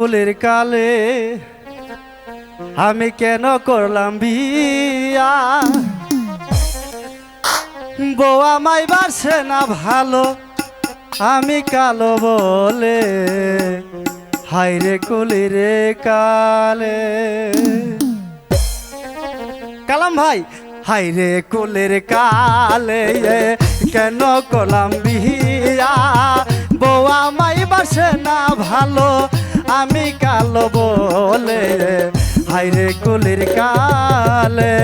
ফুলের কালে আমি কেন করলাম বিয়া? বউ আমায় বাসে না ভালো, আমি কালো বলে। হাইরে কুলিরে কালে। কালাম ভাই হাইরে কুলের কালে কেন কলাম বিয়া? বউ আমায় বাসে না ভালো কালো বলে হাইরে কুলির কালে।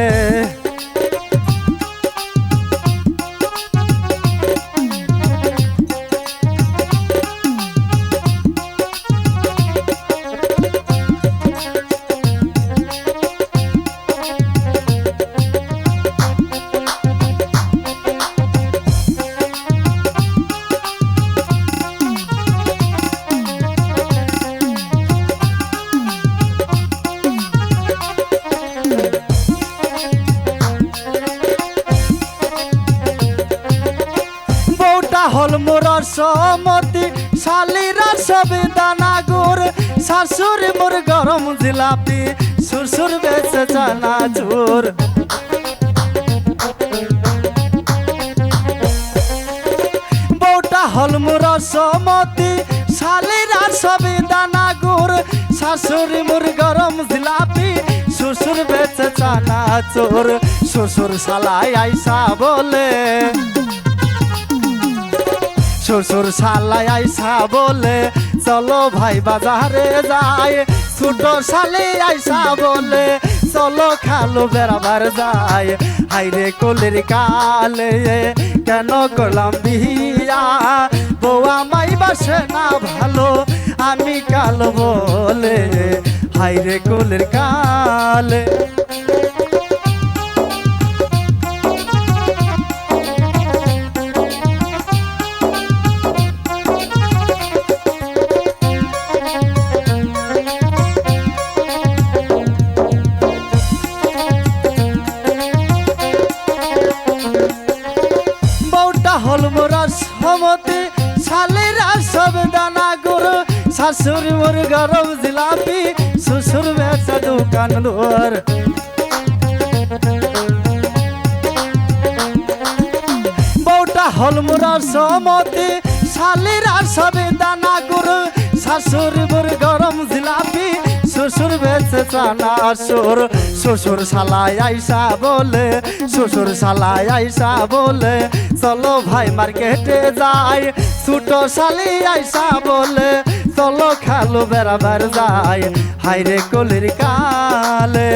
সমতি শালিরা সব দানা গুড় শাশুড়ি মোর গরম জিলাপি, সুরসুর বেছে চানা চুর বউটা হল মোর সমতি শালিরা সব দানা গুড় শাশুড়ি মোর গরম জিলাপি শ্বশুর বেছে চানা চোর শ্বশুর শালাই আইসা বলে। শ্বশুর শালাই আইসা বলে, চলো ভাই বাজারে যায় ছোট শালে আইসা বলে, চলো খালো বেড়াবার যায় হাইরে কোলের কালে কেন করলাম বিয়া? বৌয়া মাই বাসে না ভালো, আমি কাল বলে। হাইরে কোলের কালে বউটা হল মোরা সমতি শালেরা সব দানা গরু শাশুর মোর গরম জিলাপি শ্বশুর বেচা দোকান লোর বউটা হল মোরা সমতি শালেরা সব দানা গরু শাশুর মোর গরম জিলাপি শ্বশুর বেছে চানা সুর শ্বশুর সালায় আইসা বলে, শ্বশুর সালায় আইসা বলে, চলো ভাই মার্কেটে যাই, ছোট শালি আইসা বলে, চলো খালো বেড়াবার যাই, হাইরে কলির কালে।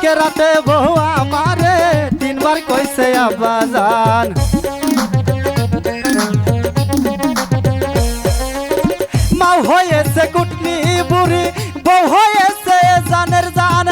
আজকে রাতে বউ আমারে তিনবার কইছে, আব্বা জান। মা হয়েছে কুটনি বুড়ি, বউ হয়েছে জানের জান।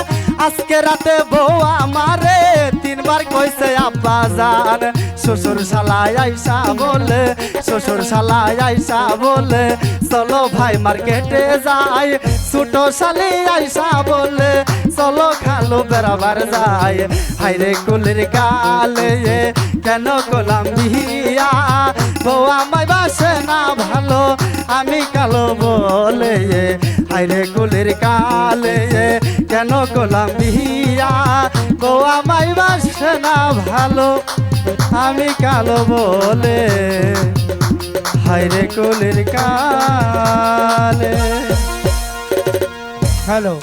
আজকে রাতে বউ আমারে তিনবার কইছে, আব্বা জান। শ্বশুর শালাই আইসা বলে, শ্বশুর শালাই আইসা বলে, চলো ভাই মার্কেটে যাই। ছোট শালি আইসা বলে চলো খালো বেড়াবার যাই হাইরে কুলির কালে কেন কলাম বিয়া বউ আমায় বাসে না ভালো, আমি কালো বলে হাইরে কুলির কালে কেন কলাম বিয়া বউ আমায় বাসে না ভালো, আমি কালো বলে হাইরে কুলির কালে। হ্যালো।